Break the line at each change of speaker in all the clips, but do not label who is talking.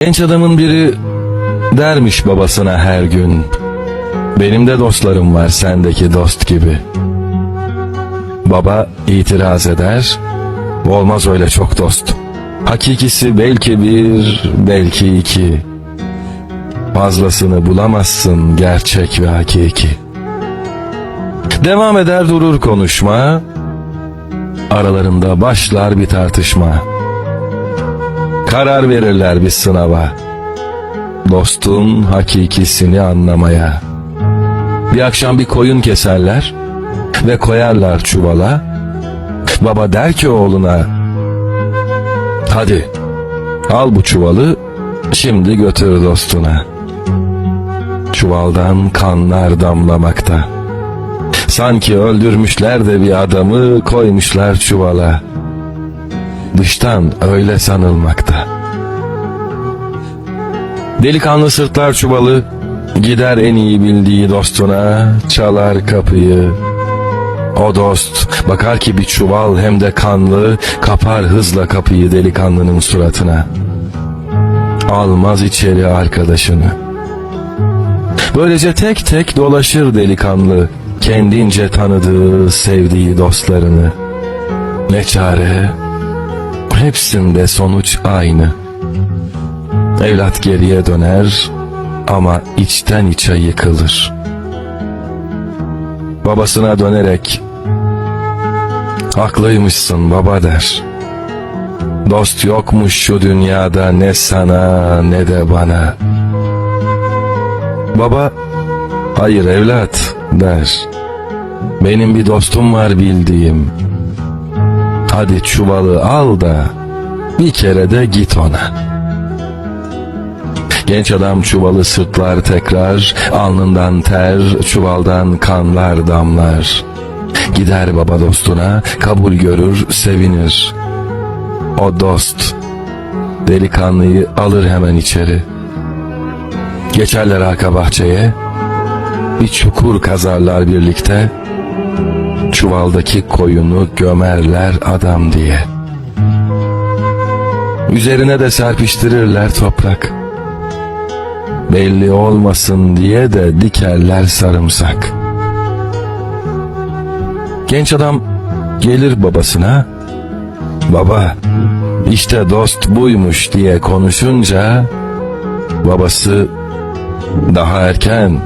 Genç adamın biri dermiş babasına her gün. Benim de dostlarım var sendeki dost gibi. Baba itiraz eder. Olmaz öyle çok dost. Hakikisi belki bir, belki iki. Fazlasını bulamazsın gerçek ve hakiki. Devam eder durur konuşma. Aralarında başlar bir tartışma. Karar verirler bir sınava. Dostun hakikisini anlamaya. Bir akşam bir koyun keserler ve koyarlar çuvala. Baba der ki oğluna, hadi al bu çuvalı şimdi götür dostuna. Çuvaldan kanlar damlamakta. Sanki öldürmüşler de bir adamı koymuşlar çuvala. Dıştan öyle sanılmakta. Delikanlı sırtlar çuvalı, gider en iyi bildiği dostuna, çalar kapıyı. O dost bakar ki bir çuval hem de kanlı, kapar hızla kapıyı delikanlının suratına. Almaz içeri arkadaşını. Böylece tek tek dolaşır delikanlı, kendince tanıdığı, sevdiği dostlarını. Ne çare, hepsinde sonuç aynı. Evlat geriye döner ama içten içe yıkılır. Babasına dönerek Haklıymışsın baba der. Dost yokmuş şu dünyada ne sana ne de bana. Baba hayır evlat der. Benim bir dostum var bildiğim. Hadi çuvalı al da bir kere de git ona. Genç adam çuvalı sırtlar tekrar, alnından ter, çuvaldan kanlar damlar. Gider baba dostuna, kabul görür, sevinir. O dost, delikanlıyı alır hemen içeri. Geçerler arka bahçeye, bir çukur kazarlar birlikte. Çuvaldaki koyunu gömerler adam diye. Üzerine de serpiştirirler toprak. Belli olmasın diye de dikerler sarımsak. Genç adam gelir babasına. Baba işte dost buymuş diye konuşunca babası daha erken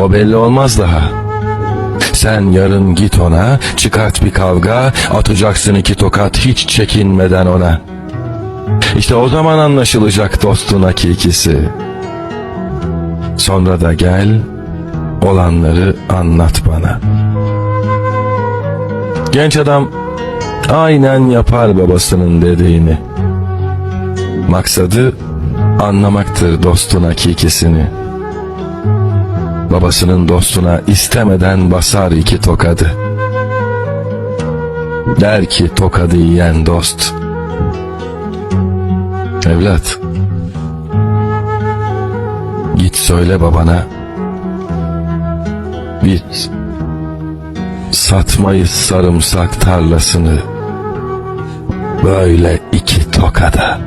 o belli olmaz daha. Sen yarın git ona, çıkart bir kavga, atacaksın iki tokat hiç çekinmeden ona. İşte o zaman anlaşılacak dostun hakikisi. Sonra da gel, olanları anlat bana. Genç adam aynen yapar babasının dediğini. Maksadı anlamaktır dostun hakikisini. Babasının dostuna istemeden basar iki tokadı. Der ki tokadı yiyen dost. Evlat. Git söyle babana. Biz satmayız sarımsak tarlasını. Böyle iki tokada.